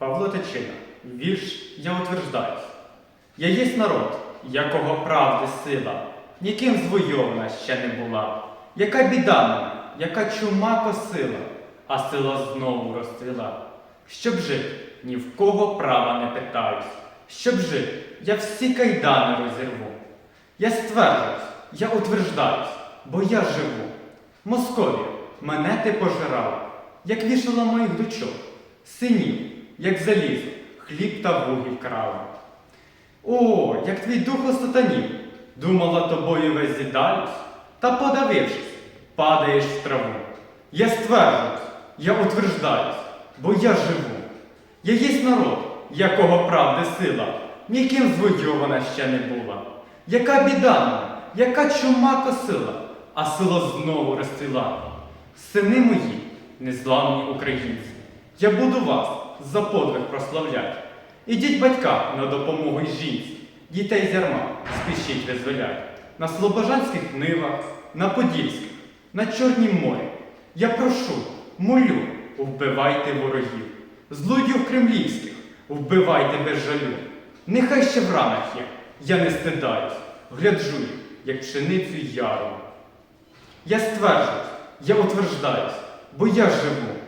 Павло Тичина, вірш Я утверждаюсь. Я єсть народ, якого правди сила, ніким звойована ще не була. Яка біда мене, яка чума косила, а сила знову розцвіла. Щоб жити, ні в кого права не питаюсь. Щоб жити, я всі кайдани розірву. Я стверджуюсь, я утверждаюсь, бо я живу. Московія, мене ти пожирала, як вішала моїх дочок, синів, як залізо, хліб та вугіль крала. О, як твій дух остатанів, думала тобою весь зідаюсь, та подавившись, падаєш в траву. Я стверджуюсь, я утверждаюсь, бо я живу. Я єсть народ, якого правди сила, ніким звойована ще не була. Яка біда яка чума косила, а сила знову розцвіла. Сини мої, незламні українці, я буду вас за подвиг прославлять. Ідіть батькам на допомогу й жінці, дітей з ярма спішіть визволять. На слобожанських нивах, на Подільських, на Чорнім морі. Я прошу, молю, вбивайте ворогів, злодів кремлівських, вбивайте без жалю. Нехай ще в ранах є, я не стидаюсь, гляджу, як пшеницю яру. Я стверджуюсь, я утверждаюсь, бо я живу.